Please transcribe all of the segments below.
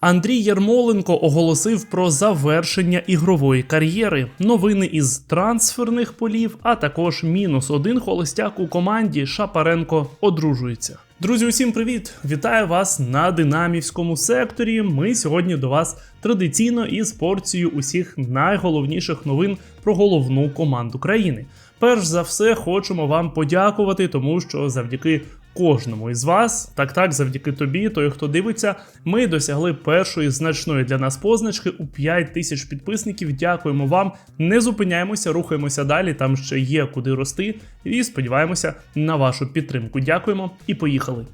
Андрій Ярмоленко оголосив про завершення ігрової кар'єри, новини із трансферних полів, а також мінус один холостяк у команді Шапаренко одружується. Друзі, усім привіт! Вітаю вас на динамівському секторі. Ми сьогодні до вас традиційно із порцією усіх найголовніших новин про головну команду країни. Перш за все, хочемо вам подякувати, тому що завдяки кожному із вас, так так, завдяки тобі, той, хто дивиться, ми досягли першої значної для нас позначки у 5 тисяч підписників. Дякуємо вам. Не зупиняємося, рухаємося далі. Там ще є куди рости. І сподіваємося на вашу підтримку. Дякуємо і поїхали.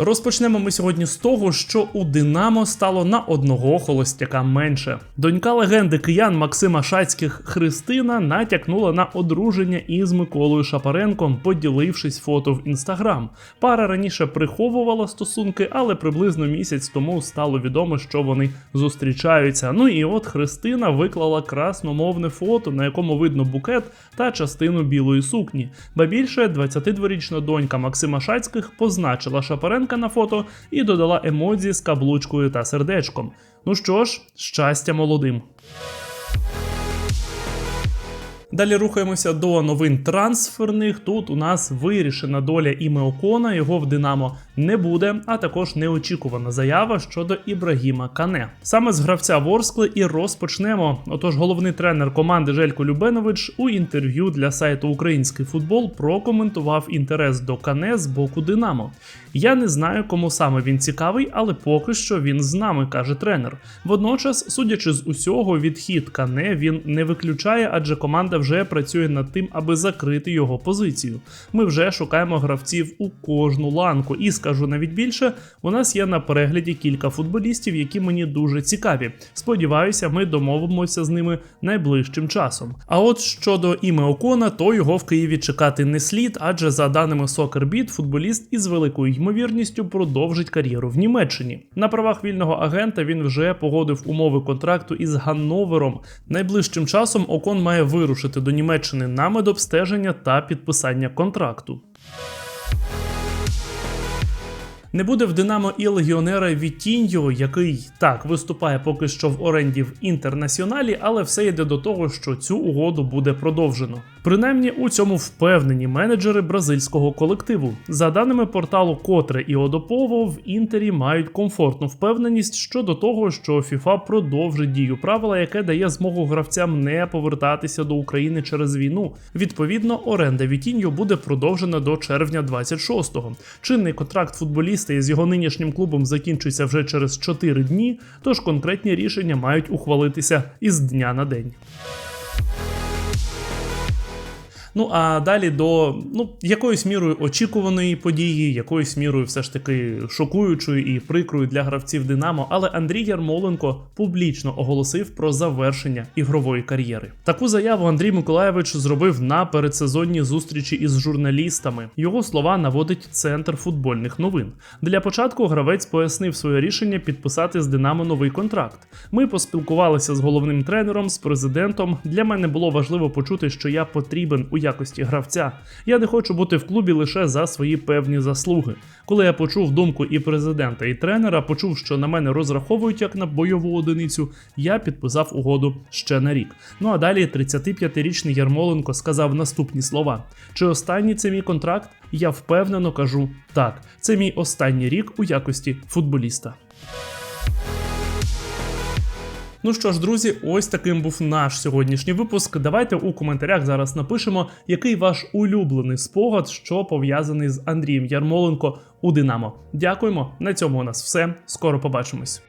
Розпочнемо ми сьогодні з того, що у Динамо стало на одного холостяка менше. Донька легенди киян Максима Шацьких Христина натякнула на одруження із Миколою Шапаренком, поділившись фото в інстаграм. Пара раніше приховувала стосунки, але приблизно місяць тому стало відомо, що вони зустрічаються. Ну і от Христина виклала красномовне фото, на якому видно букет та частину білої сукні. Ба більше 22-річна донька Максима Шацьких позначила Шапаренка на фото і додала емодзі з каблучкою та сердечком. Ну що ж, щастя молодим. Далі рухаємося до новин трансферних. Тут у нас вирішена доля Іме Окона, його в Динамо не буде, а також неочікувана заява щодо Ібрагіма Кане. Саме з гравця Ворскли і розпочнемо. Отож, головний тренер команди Желько Любенович у інтерв'ю для сайту Український футбол прокоментував інтерес до Кане з боку Динамо. Я не знаю, кому саме він цікавий, але поки що він з нами, каже тренер. Водночас, судячи з усього, відхід Кане він не виключає, адже команда вже працює над тим, аби закрити його позицію. Ми вже шукаємо гравців у кожну ланку, і скажу навіть більше, у нас є на перегляді кілька футболістів, які мені дуже цікаві. Сподіваюся, ми домовимося з ними найближчим часом. А от щодо іме Окона, то його в Києві чекати не слід, адже за даними SoccerBeat, футболіст із великою ймовірністю продовжить кар'єру в Німеччині. На правах вільного агента він вже погодив умови контракту із Ганновером. Найближчим часом Окон має вирушити до Німеччини на медобстеження та підписання контракту. Не буде в Динамо і легіонера Вітіньо, який так виступає поки що в оренді в інтернаціоналі, але все йде до того, що цю угоду буде продовжено. Принаймні у цьому впевнені менеджери бразильського колективу. За даними порталу Котре і Одопово, в інтері мають комфортну впевненість щодо того, що FIFA продовжить дію правила, яке дає змогу гравцям не повертатися до України через війну. Відповідно, оренда Вітіньо буде продовжена до червня 26-го. Чинний контракт футболіста із його нинішнім клубом закінчується вже через 4 дні, тож конкретні рішення мають ухвалитися із дня на день. Ну а далі до ну якоюсь мірою очікуваної події, якоюсь мірою все ж таки шокуючої і прикрою для гравців Динамо. Але Андрій Ярмоленко публічно оголосив про завершення ігрової кар'єри. Таку заяву Андрій Миколаєвич зробив на передсезонній зустрічі із журналістами. Його слова наводить центр футбольних новин. Для початку гравець пояснив своє рішення підписати з Динамо новий контракт. Ми поспілкувалися з головним тренером, з президентом. Для мене було важливо почути, що я потрібен у якості гравця. Я не хочу бути в клубі лише за свої певні заслуги. Коли я почув думку і президента, і тренера, почув, що на мене розраховують як на бойову одиницю, я підписав угоду ще на рік. Ну а далі 35-річний Ярмоленко сказав наступні слова: чи останній це мій контракт? Я впевнено кажу так. Це мій останній рік у якості футболіста. Ну що ж, друзі, ось таким був наш сьогоднішній випуск. Давайте у коментарях зараз напишемо, який ваш улюблений спогад, що пов'язаний з Андрієм Ярмоленко у Динамо. Дякуємо. На цьому у нас все. Скоро побачимось.